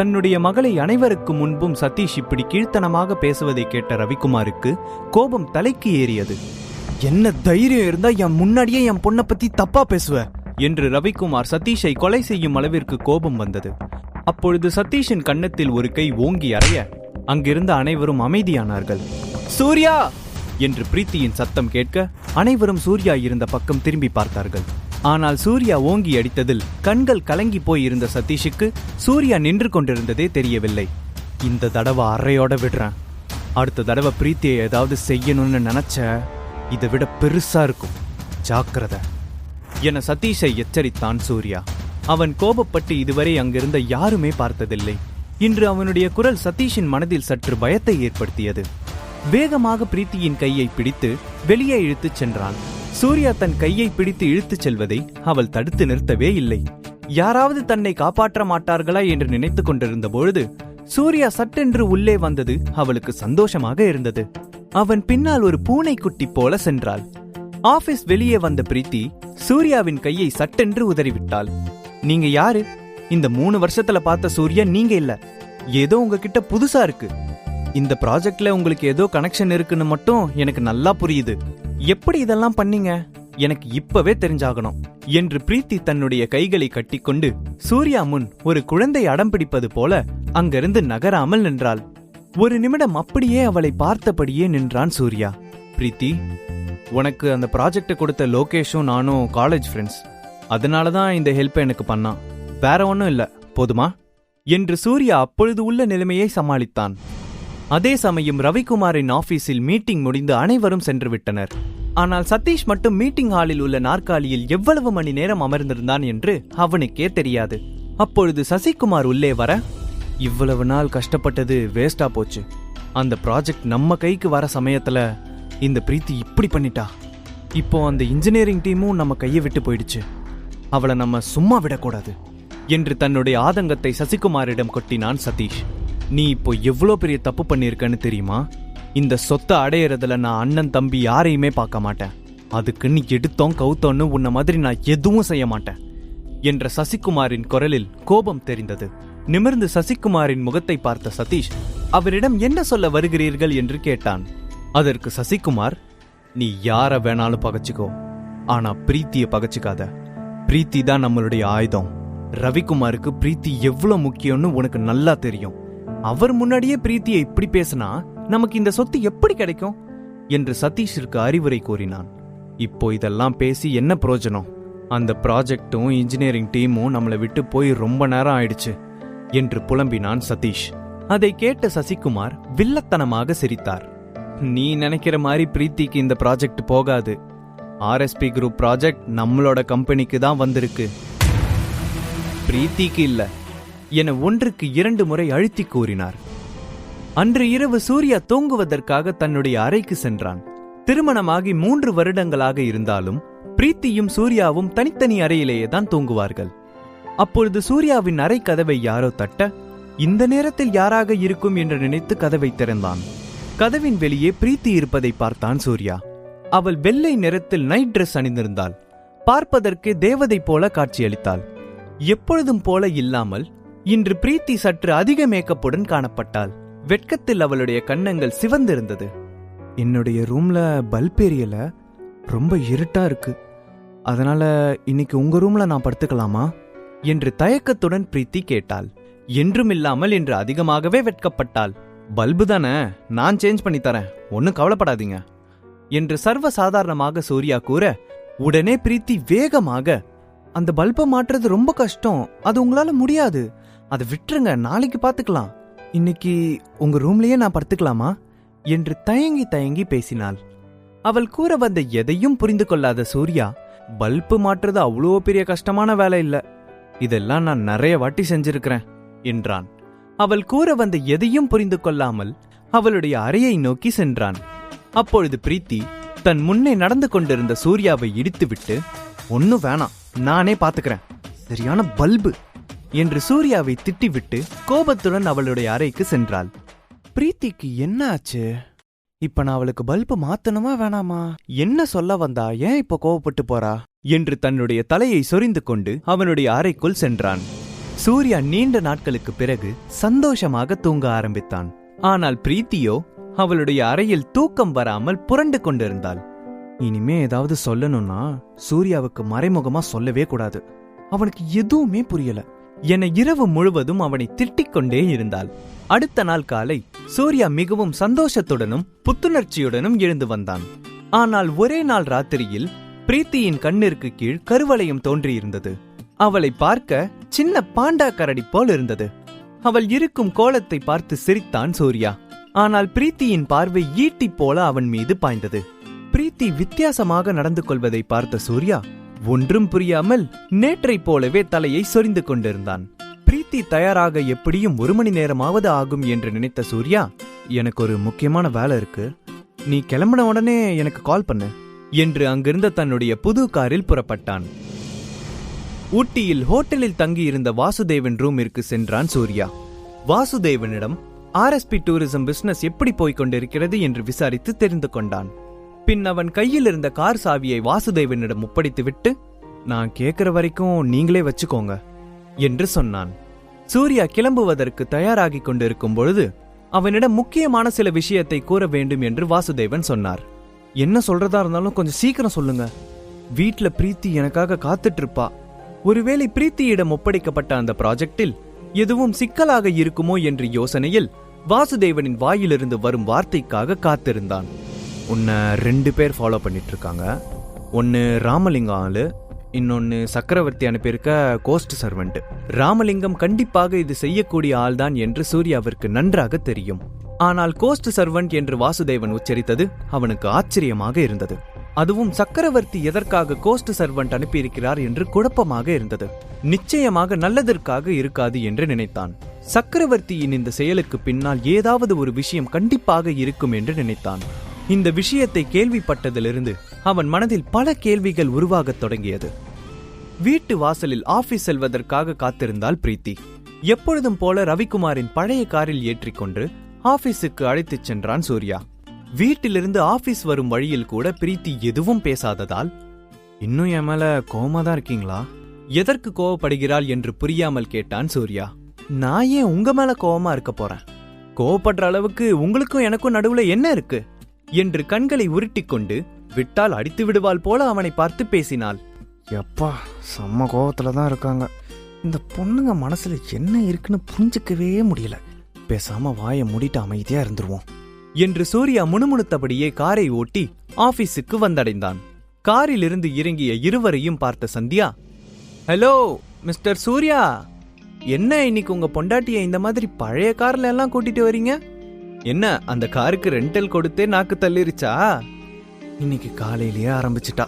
தன்னுடைய மகளை அனைவருக்கு முன்பும் சதீஷ் இப்படி கீழ்த்தனமாக பேசுவதை கேட்ட ரவிக்குமாருக்கு கோபம் தலைக்கு ஏறியது. என்ன தைரியம் இருந்தா என் முன்னாடியே என் பொண்ணை பத்தி தப்பா பேசுவ? என்று ரவிக்குமார் சதீஷை கொலை செய்யும் அளவிற்கு கோபம் வந்தது. அப்பொழுது சதீஷின் கன்னத்தில் ஒரு கை ஓங்கி அறைய அங்கிருந்த அனைவரும் அமைதியானார்கள். சூர்யா! என்று பிரீத்தியின் சத்தம் கேட்க அனைவரும் சூர்யா இருந்த பக்கம் திரும்பி பார்த்தார்கள். ஆனால் சூர்யா ஓங்கி அடித்ததில் கண்கள் கலங்கி போய் இருந்த சதீஷுக்கு சூர்யா நின்று கொண்டிருந்ததே தெரியவில்லை. இந்த தடவை அறையோட விடுறேன். அடுத்த தடவை பிரீத்தியை ஏதாவது செய்யணும்னு நினைச்ச இதை விட பெருசா இருக்கும். ஜாக்கிரதை. என சதீஷை எச்சரித்தான் சூர்யா. அவன் கோபப்பட்டு இதுவரை அங்கிருந்த யாருமே பார்த்ததில்லை. இன்று அவனுடைய குரல் சதீஷின் மனதில் சற்று பயத்தை ஏற்படுத்தியது. வேகமாக பிரீத்தியின் கையை பிடித்து வெளியே இழுத்துச் சென்றான். சூர்யா தன் கையை பிடித்து இழுத்துச் செல்வதை அவள் தடுத்து நிறுத்தவே இல்லை. யாராவது தன்னை காப்பாற்ற மாட்டார்களா என்று நினைத்துக் கொண்டிருந்த பொழுது சூர்யா சட்டென்று உள்ளே வந்தது அவளுக்கு சந்தோஷமாக இருந்தது. அவன் பின்னால் ஒரு பூனைக்குட்டி போல சென்றாள். ஆபீஸ் வெளியே வந்த பிரீத்தி சூர்யாவின் கையை சட்டென்று உதறிவிட்டாள். நீங்க யாரு? இந்த மூணு வருஷத்துல பார்த்த சூர்யா நீங்க இல்ல. ஏதோ உங்ககிட்ட புதுசா இருக்கு. இந்த ப்ராஜெக்ட்ல உங்களுக்கு ஏதோ கனெக்ஷன் இருக்குன்னு மட்டும் எனக்கு நல்லா புரியுது. எப்படி இதெல்லாம் பண்ணீங்க? எனக்கு இப்பவே தெரிஞ்சாகணும். என்று பிரீத்தி தன்னுடைய கைகளை கட்டிக்கொண்டு சூர்யா முன் ஒரு குழந்தை அடம் பிடிப்பது போல அங்கிருந்து நகராமல் நின்றாள். ஒரு நிமிடம் அப்படியே அவளை பார்த்தபடியே நின்றான் சூர்யா. பிரீத்தி உனக்கு அந்த ப்ராஜெக்டை கொடுத்த லோகேஷும் நானும் காலேஜ் ஃப்ரெண்ட்ஸ் அதனால தான் இந்த ஹெல்ப் எனக்கு பண்ணான். வேற ஒன்றும் இல்ல. போதுமா? என்று சூர்யா அப்பொழுது உள்ள நிலைமையை சமாளித்தான். அதே சமயம் ரவிக்குமாரின் ஆபீஸில் மீட்டிங் முடிந்து அனைவரும் சென்று விட்டனர் ஆனால் சதீஷ் மட்டும் மீட்டிங் ஹாலில் உள்ள நாற்காலியில் எவ்வளவு மணி நேரம் அமர்ந்திருந்தான் என்று அவனுக்கே தெரியாது. அப்பொழுது சசிகுமார் உள்ளே வர இவ்வளவு நாள் கஷ்டப்பட்டது வேஸ்டா போச்சு. அந்த ப்ராஜெக்ட் நம்ம கைக்கு வர சமயத்துல இந்த பிரீத்தி இப்படி பண்ணிட்டா. இப்போ அந்த இன்ஜினியரிங் டீமும் நம்ம கையை விட்டு போயிடுச்சு. அவளை நம்ம சும்மா விடக்கூடாது. என்று தன்னுடைய ஆதங்கத்தை சசிகுமாரிடம் கொட்டினான் சதீஷ். நீ இப்போ எவ்வளோ பெரிய தப்பு பண்ணியிருக்கன்னு தெரியுமா? இந்த சொத்தை அடையிறதுல நான் அண்ணன் தம்பி யாரையுமே பார்க்க மாட்டேன். அதுக்குன்னு எடுத்தோம் கவுத்தோன்னு உன்ன மாதிரி நான் எதுவும் செய்ய மாட்டேன். என்ற சசிகுமாரின் குரலில் கோபம் தெரிந்தது. நிமிர்ந்து சசிகுமாரின் முகத்தை பார்த்த சதீஷ் அவரிடம் என்ன சொல்ல வருகிறீர்கள்? என்று கேட்டான். அதற்கு சசிகுமார் நீ யார வேணாலும் பகச்சுக்கோ. ஆனா பிரீத்திய பகச்சுக்காத. பிரீத்தி தான் நம்மளுடைய ஆயுதம். ரவிக்குமாருக்கு பிரீத்தி எவ்வளவு முக்கியம்னு உனக்கு நல்லா தெரியும். அவர் முன்னாடியே பிரீத்தியை இப்படி பேசினா நமக்கு இந்த சொத்து எப்படி கிடைக்கும்? என்று சதீஷிற்கு அறிவுரை கூறினான். இப்போ இதெல்லாம் பேசி என்ன பிரயோஜனம் அந்த ப்ராஜெக்டும் இன்ஜினியரிங் டீமும் நம்மளை விட்டு போய் ரொம்ப நேரம் ஆயிடுச்சு என்று புலம்பினான் சதீஷ். அதை கேட்ட சசிகுமார் வில்லத்தனமாக சிரித்தார். நீ நினைக்கிற மாதிரி பிரீத்திக்கு இந்த ப்ராஜெக்ட் போகாது. ஆர்எஸ்பி குரூப் ப்ராஜெக்ட் நம்மளோட கம்பெனிக்கு தான் வந்திருக்கு. பிரீத்திக்கு இல்லை. என ஒன்றுக்கு இரண்டு முறை அழுத்தி கூறினார். அன்று இரவு சூர்யா தூங்குவதற்காக தன்னுடைய அறைக்கு சென்றான். திருமணமாகி மூன்று வருடங்களாக இருந்தாலும் பிரீத்தியும் சூர்யாவும் தனித்தனி அறையிலேயே தான் தூங்குவார்கள். அப்பொழுது சூர்யாவின் அறை கதவை யாரோ தட்ட இந்த நேரத்தில் யாராக இருக்கும்? என்று நினைத்து கதவை திறந்தான். கதவின் வெளியே பிரீத்தி இருப்பதை பார்த்தான் சூர்யா. அவள் வெள்ளை நிறத்தில் நைட் Dress அணிந்திருந்தாள். பார்ப்பதற்கு தேவதை போல காட்சியளித்தாள். எப்பொழுதும் போல இல்லாமல் இன்று பிரீத்தி சற்று அதிக மேக்கப்புடன் காணப்பட்டாள். வெட்கத்தில் அவளுடைய கன்னங்கள் சிவந்திருந்தது. என்னுடைய ரூம்ல பல்ப் எரியல. ரொம்ப இருட்டா இருக்கு. அதனால இன்னைக்கு உங்க ரூம்ல நான் படுத்துக்கலாமா? என்று தயக்கத்துடன் பிரீத்தி கேட்டாள். என்றும் இல்லாமல் என்று அதிகமாகவே வெட்கப்பட்டாள். பல்பு தானே? நான் சேஞ்ச் பண்ணி தரேன். ஒன்னும் கவலைப்படாதீங்க. என்று சர்வ சாதாரணமாக சூர்யா கூற உடனே பிரீத்தி வேகமாக அந்த பல்பை மாற்றுறது ரொம்ப கஷ்டம். அது உங்களால முடியாது. அதை விட்டுருங்க நாளைக்கு பார்த்துக்கலாம். இன்னைக்கு உங்க ரூம்லயே நான் படுத்துக்கலாமா? என்று தயங்கி தயங்கி பேசினாள். அவள் கூற வந்த எதையும் புரிந்து கொள்ளாத சூர்யா பல்பு மாற்றுறது அவ்வளோ பெரிய கஷ்டமான வேலை இல்லை. இதெல்லாம் நான் நிறைய வாட்டி செஞ்சிருக்கிறேன் என்றான். அவள் கூற வந்த எதையும் புரிந்து கொள்ளாமல் அவளுடைய அறையை நோக்கி சென்றான். அப்பொழுது பிரீத்தி தன் முன்னே நடந்து கொண்டிருந்த சூர்யாவை இடித்துவிட்டு ஒன்னும் வேணாம் நானே பாத்துக்கிறேன் சரியான பல்பு. என்று சூர்யாவை திட்டிவிட்டு கோபத்துடன் அவளுடைய அறைக்கு சென்றாள். பிரீத்திக்கு என்ன ஆச்சு? இப்ப நான் அவளுக்கு பல்பு மாத்தணுமா வேணாமா? என்ன சொல்ல வந்தா? ஏன் இப்ப கோவப்பட்டு போறா? என்று தன்னுடைய தலையை சொரிந்து கொண்டு அவனுடைய அறைக்குள் சென்றான். சூர்யா நீண்ட நாட்களுக்கு பிறகு சந்தோஷமாக தூங்க ஆரம்பித்தான். ஆனால் பிரீத்தியோ அவளுடைய அறையில் தூக்கம் வராமல் புரண்டு கொண்டிருந்தாள். இனிமே ஏதாவது சொல்லணும்னா சூர்யாவுக்கு மறைமுகமா சொல்லவே கூடாது. அவனுக்கு எதுவுமே புரியல. என இரவு முழுவதும் அவனை திட்டிக் கொண்டே இருந்தாள். அடுத்த நாள் காலை சூர்யா மிகவும் சந்தோஷத்துடனும் புத்துணர்ச்சியுடனும் எழுந்து வந்தான். ஆனால் ஒரே நாள் ராத்திரியில் பிரீத்தியின் கண்ணிற்கு கீழ் கருவளையம் தோன்றியிருந்தது. அவளை பார்க்க சின்ன பாண்டா கரடி போல் இருந்தது. அவள் இருக்கும் கோலத்தை பார்த்து சிரித்தான் சூர்யா. ஆனால் பிரீத்தியின் பார்வை ஈட்டி போல அவன் மீது பாய்ந்தது. பிரீத்தி வித்தியாசமாக நடந்து கொள்வதை பார்த்த சூர்யா ஒன்றும் புரியாமல் நேற்றைப் போலவே தலையை சொரிந்து கொண்டிருந்தான். பிரீத்தி தயாராக எப்படியும் ஒரு மணி நேரமாவது ஆகும் என்று நினைத்த சூர்யா எனக்கு ஒரு முக்கியமான வேலை இருக்கு. நீ கிளம்பின உடனே எனக்கு கால் பண்ணு என்று அங்கிருந்த தன்னுடைய புது காரில் புறப்பட்டான். ஊட்டியில் ஹோட்டலில் தங்கியிருந்த வாசுதேவன் ரூமிற்கு சென்றான் சூர்யா. வாசுதேவனிடம் ஆர்எஸ்பி டூரிசம் பிசினஸ் எப்படி போய்க் கொண்டிருக்கிறது? என்று விசாரித்து தெரிந்து கொண்டான். பின் அவன் கையில் இருந்த கார் சாவியை வாசுதேவனிடம் ஒப்படைத்துவிட்டு நான் கேட்கிற வரைக்கும் நீங்களே வச்சுக்கோங்க என்று சொன்னான். சூர்யா கிளம்புவதற்கு தயாராகி கொண்டிருக்கும் பொழுது அவனிடம் முக்கியமான சில விஷயத்தை கூற வேண்டும் என்று வாசுதேவன் சொன்னார். என்ன சொல்றதா இருந்தாலும் கொஞ்சம் சீக்கிரம் சொல்லுங்க. வீட்ல பிரீத்தி எனக்காக காத்துட்டு இருப்பா ஒருவேளை பிரீத்தியிடம் ஒப்படைக்கப்பட்ட அந்த ப்ராஜெக்டில் எதுவும் சிக்கலாக இருக்குமோ என்ற யோசனையில் வாசுதேவனின் வாயிலிருந்து வரும் வார்த்தைக்காக காத்திருந்தான். உன்னை ரெண்டு பேர் ஃபாலோ பண்ணிட்டு இருக்காங்க ராமலிங்கம் ஆளு இன்னொன்று சக்கரவர்த்தி அனுப்பியிருக்க கோஸ்ட் சர்வெண்ட் ராமலிங்கம் கண்டிப்பாக இது செய்யக்கூடிய ஆள்தான் என்று சூர்யாவிற்கு நன்றாக தெரியும். ஆனால் கோஸ்ட் சர்வன்ட் என்று வாசுதேவன் உச்சரித்தது அவனுக்கு ஆச்சரியமாக இருந்தது. அதுவும் சக்கரவர்த்தி எதற்காக கோஸ்ட் சர்வன்ட் அனுப்பியிருக்கிறார் என்று குழப்பமாக இருந்தது. நிச்சயமாக நல்லதற்காக இருக்காது என்று நினைத்தான். சக்கரவர்த்தியின் இந்த செயலுக்கு பின்னால் ஏதாவது ஒரு விஷயம் கண்டிப்பாக இருக்கும் என்று நினைத்தான். இந்த விஷயத்தை கேள்விப்பட்டதிலிருந்து அவன் மனதில் பல கேள்விகள் உருவாகத் தொடங்கியது. வீட்டு வாசலில் ஆபீஸ் செல்வதற்காக காத்திருந்தாள் பிரீத்தி. எப்பொழுதும் போல ரவிக்குமாரின் பழைய காரில் ஏற்றிக்கொண்டு ஆபீஸுக்கு அழைத்துச் சென்றான் சூர்யா. வீட்டிலிருந்து ஆபீஸ் வரும் வழியில் கூட பிரீத்தி எதுவும் பேசாததால் இன்னும் என் மேல கோவமா தான் இருக்கீங்களா? எதற்கு கோவப்படுகிறாள் என்று புரியாமல் கேட்டான் சூர்யா. நான் ஏன் உங்க மேல கோவமா இருக்க போறேன்? கோவப்படுற அளவுக்கு உங்களுக்கும் எனக்கும் நடுவுல என்ன இருக்கு? என்று கண்களை உருட்டிக்கொண்டு விட்டால் அடித்து விடுவாள் போல அவனை பார்த்து பேசினாள். எப்பா செம்ம கோவத்துல தான் இருக்காங்க. இந்த பொண்ணுங்க மனசுல என்ன இருக்குன்னு புரிஞ்சுக்கவே முடியல. பேசாம வாயை மூடிட்டு அமைதியா இருந்துருவோம். என்று சூர்யா முணுமுணுத்தபடியே காரை ஓட்டி ஆபீஸுக்கு வந்தடைந்தான். காரிலிருந்து இறங்கிய இருவரையும் பார்த்த சந்தியா ஹலோ மிஸ்டர் சூர்யா என்ன இன்னைக்கு உங்க பொண்டாட்டிய இந்த மாதிரி பழைய கார்ல எல்லாம் கூட்டிட்டு வரீங்க? என்ன அந்த காருக்கு ரெண்டல் கொடுத்தே நாக்கு தள்ளிருச்சா? இன்னைக்கு காலையிலேயே ஆரம்பிச்சிட்டா.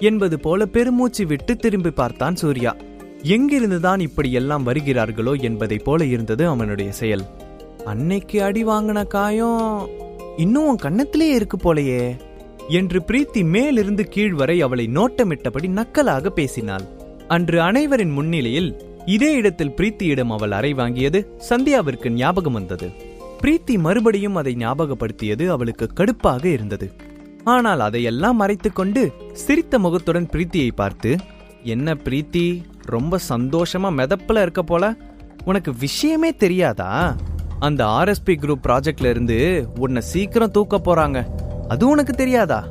என்பது போல பெருமூச்சு விட்டு திரும்பி பார்த்தான் சூர்யா. எங்கிருந்துதான் இப்படி எல்லாம் வருகிறார்களோ என்பதை போல இருந்தது அவனுடைய செயல். அன்னைக்கு அடி வாங்கின காயம் இன்னும் உன் கண்ணத்திலே இருக்கு போலயே என்று பிரீத்தி மேலிருந்து கீழ் வரை அவளை நோட்டமிட்டபடி நக்கலாக பேசினாள். அன்று அனைவரின் முன்னிலையில் இதே இடத்தில் பிரீத்தியிடம் அவள் அறை வாங்கியது சந்தியாவிற்கு ஞாபகம் வந்தது. பிரீத்தி மறுபடியும் அதை ஞாபகப்படுத்தியது அவளுக்கு கடுப்பாக இருந்தது. ஆனால் அதையெல்லாம் மறைத்துக்கொண்டு சிரித்த முகத்துடன் பிரீத்தியை பார்த்து என்ன பிரீத்தி ரொம்ப சந்தோஷமா மெதப்பில் இருக்க போல? உனக்கு விஷயமே தெரியாதா? அந்த ஆர்எஸ்பி குரூப் ப்ராஜெக்ட்ல இருந்து உன்னை சீக்கிரம் தூக்க போறாங்க. அது உனக்கு தெரியாதா?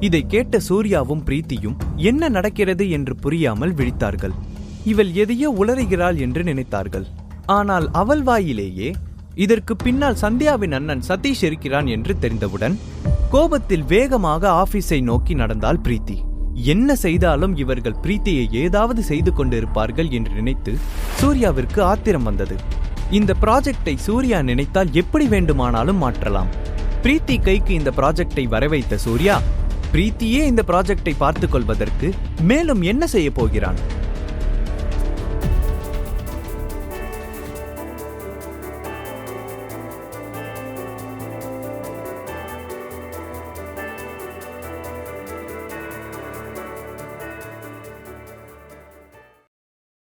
இதை கேட்ட சூர்யாவும் பிரீத்தியும் என்ன நடக்கிறது? என்று புரியாமல் விழித்தார்கள். இவள் எதையோ உளறுகிறாள் என்று நினைத்தார்கள். ஆனால் அவள் வாயிலேயே இதற்கு பின்னால் சந்தியாவின் அண்ணன் சதீஷ் இருக்கிறான் என்று தெரிந்தவுடன் கோபத்தில் வேகமாக ஆபீஸை நோக்கி நடந்தாள் பிரீத்தி. என்ன செய்தாலும் இவர்கள் பிரீத்தியை ஏதாவது செய்து கொண்டிருப்பார்கள் என்று நினைத்து சூர்யாவிற்கு ஆத்திரம் வந்தது. இந்த ப்ராஜெக்டை சூர்யா நினைத்தால் எப்படி வேண்டுமானாலும் மாற்றலாம். பிரீத்தி கைக்கு இந்த ப்ராஜெக்டை வரவைத்த சூர்யா பிரீத்தியே இந்த ப்ராஜெக்டை பார்த்துக் கொள்வதற்கு மேலும் என்ன செய்ய போகிறான்?